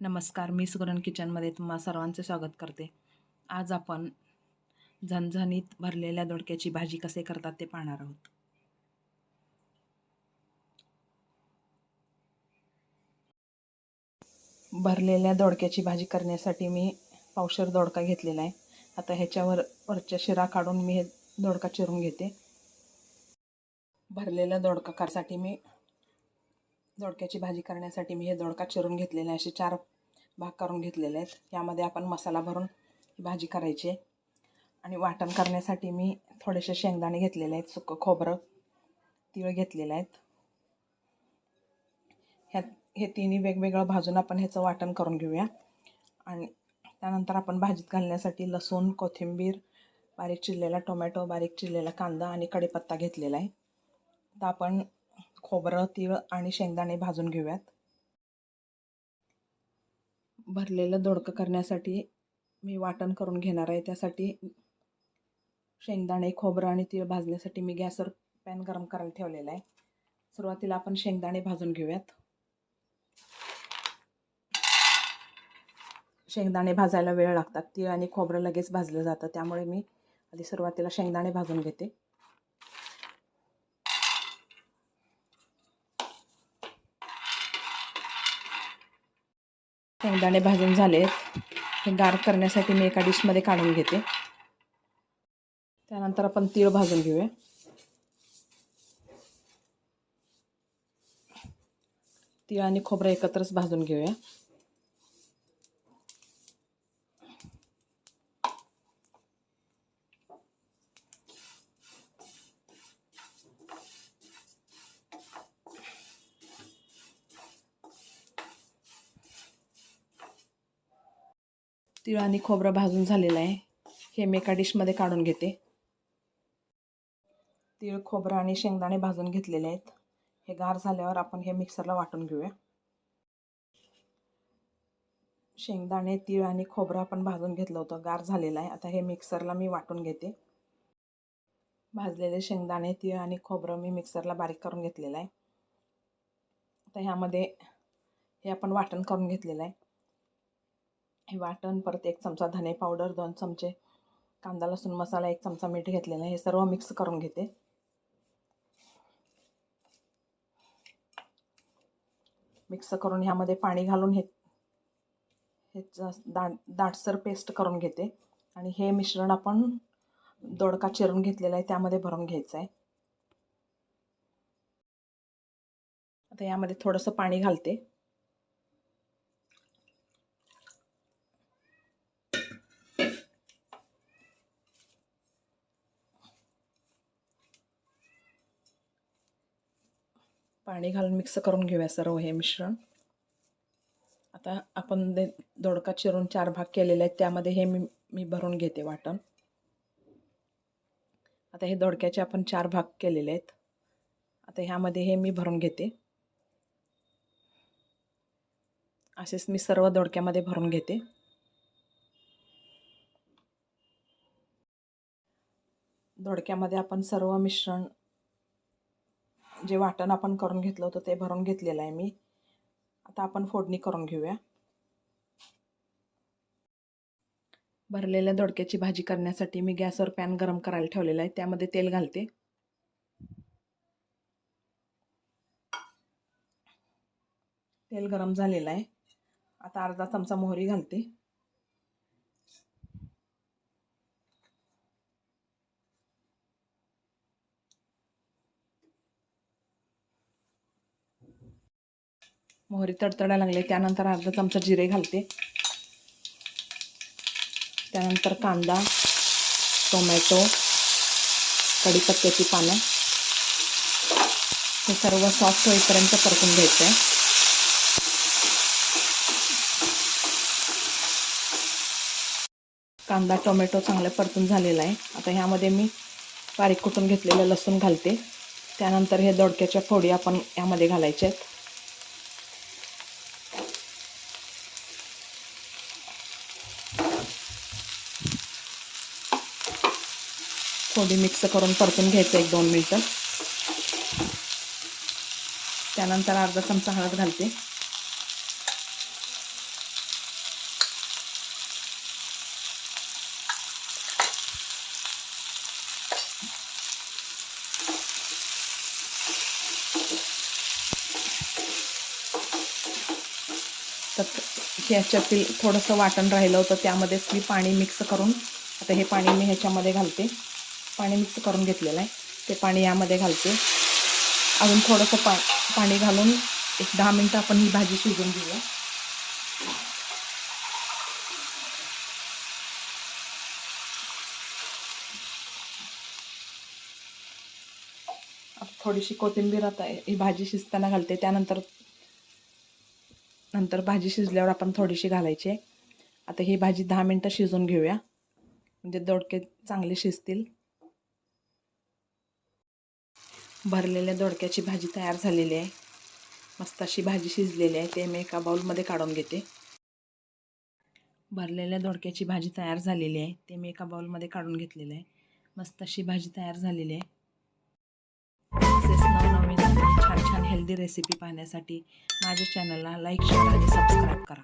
नमस्कार मी सुगरण किचनमध्ये तुम्हा सर्वांचे स्वागत करते. आज आपण झणझणीत भरलेल्या दोडक्याची भाजी कसे करतात ते पाहणार आहोत. भरलेल्या दोडक्याची भाजी करण्यासाठी मी पावशर दोडका घेतलेला आहे. आता ह्याच्यावर वरच्या शिरा काढून मी हे दोडका चिरून घेते. भरलेला दोडका करण्यासाठी मी दोडक्याची भाजी करण्यासाठी मी हे दोडका चिरून घेतलेले आहे. असे चार भाग करून घेतलेले आहेत. यामध्ये आपण मसाला भरून ही भाजी करायची आहे. आणि वाटण करण्यासाठी मी थोडेसे शेंगदाणे घेतलेले आहेत. सुकं खोबरं तिळ घेतलेलं आहेत. ह्या हे तिन्ही वेगवेगळं भाजून आपण ह्याचं वाटण करून घेऊया. आणि त्यानंतर आपण भाजीत घालण्यासाठी लसूण कोथिंबीर बारीक चिरलेला टोमॅटो बारीक चिरलेला कांदा आणि कढीपत्ता घेतलेला आहे. तर आपण खोबरं तीळ आणि शेंगदाणे भाजून घेऊयात. भरलेलं दोडकं करण्यासाठी मी वाटण करून घेणार आहे. त्यासाठी शेंगदाणे खोबरं आणि तीळ भाजण्यासाठी मी गॅसवर पॅन गरम करायला ठेवलेला आहे. सुरुवातीला आपण शेंगदाणे भाजून घेऊयात. शेंगदाणे भाजायला वेळ लागतात. तीळ आणि खोबरं लगेच भाजलं जातं. त्यामुळे मी आधी सुरुवातीला शेंगदाणे भाजून घेते. शेंगदाणे भाजून झाले. हे गार करण्यासाठी मी एका डिशमध्ये काढून घेते. त्यानंतर आपण तीळ भाजून घेऊया. तीळ आणि खोबरं एकत्रच भाजून घेऊया. तिळ आणि खोबरं भाजून झालेलं आहे. हे मी एका डिशमध्ये काढून घेते. तीळ खोबरं आणि शेंगदाणे भाजून घेतलेले आहेत. हे गार झाल्यावर आपण हे मिक्सरला वाटून घेऊया. शेंगदाणे तीळ आणि खोबरं आपण भाजून घेतलं होतं. गार झालेलं आहे. आता हे मिक्सरला मी वाटून घेते. भाजलेले शेंगदाणे तीळ आणि खोबरं मी मिक्सरला बारीक करून घेतलेलं आहे. आता ह्यामध्ये हे आपण वाटण करून घेतलेलं आहे. हे वाटण परत एक चमचा धने पावडर दोन चमचे कांदा लसूण मसाला एक चमचा मीठ घेतलेला आहे. हे सर्व मिक्स करून घेते. मिक्स करून ह्यामध्ये पाणी घालून हे हे दाट दाटसर पेस्ट करून घेते. आणि हे मिश्रण आपण दोडका चिरून घेतलेला आहे त्यामध्ये भरून घ्यायचं आहे. आता यामध्ये थोडंसं पाणी घालते. पाणी घालून मिक्स करून घेऊया सर्व हे मिश्रण. आता आपण दे दोडका चिरून चार भाग केलेले आहेत त्यामध्ये हे मी मी भरून घेते वाटण. आता हे दोडक्याचे आपण चार भाग केलेले आहेत. आता ह्यामध्ये हे मी भरून घेते. असेच मी सर्व दोडक्यामध्ये भरून घेते. दोडक्यामध्ये आपण सर्व मिश्रण जे वाटण आपण करून घेतलं होतं ते भरून घेतलेलं आहे मी. आता आपण फोडणी करून घेऊया. भरलेल्या दोडक्याची भाजी करण्यासाठी मी गॅसवर पॅन गरम करायला ठेवलेला आहे. त्यामध्ये तेल घालते. तेल गरम झालेलं आहे. आता अर्धा चमचा मोहरी घालते. मोहरी तडतडायला लागले. त्यानंतर अर्धा चमचा जिरे घालते. त्यानंतर कांदा टोमॅटो कढीपत्त्याची पानं. हे सर्व सॉफ्ट होईपर्यंत परतून घ्यायचं आहे कांदा टोमॅटो चांगलं परतून झालेला आहे. आता ह्यामध्ये मी बारीक कुटून घेतलेलं लसूण घालते. त्यानंतर हे दोडक्याच्या फोडी आपण यामध्ये घालायच्या आहेत. थोडी मिक्स करून परतून घ्यायचं एक दोन मिनटं. त्यानंतर अर्धा चमचा हळद घालते. तर ह्याच्यातील थोडंसं वाटण राहिलं होतं त्यामध्येच मी पाणी मिक्स करून आता हे पाणी मी ह्याच्यामध्ये घालते. पाणी मिक्स करून घेतलेलं आहे. ते पाणी यामध्ये घालते. अजून थोडंसं पा पाणी घालून एक दहा मिनटं आपण ही भाजी शिजवून घेऊया. थोडीशी कोथिंबीर आता ही भाजी शिजताना घालते. त्यानंतर नंतर भाजी शिजल्यावर आपण थोडीशी घालायची आता ही भाजी दहा मिनटं शिजवून घेऊया. म्हणजे दोडके चांगले शिजतील. भरलेल्या दोडक्याची भाजी तयार झालेली आहे. मस्त अशी भाजी शिजलेली आहे. ते मी एका बाउलमध्ये काढून घेते. भरलेल्या दोडक्याची भाजी तयार झालेली आहे. ते मी एका बाउलमध्ये काढून घेतलेलं आहे. मस्त अशी भाजी तयार झालेली आहे. तसेच नवनवीन छान छान हेल्दी रेसिपी पाहण्यासाठी माझ्या चॅनलला लाईक शेअर आणि सबस्क्राईब करा.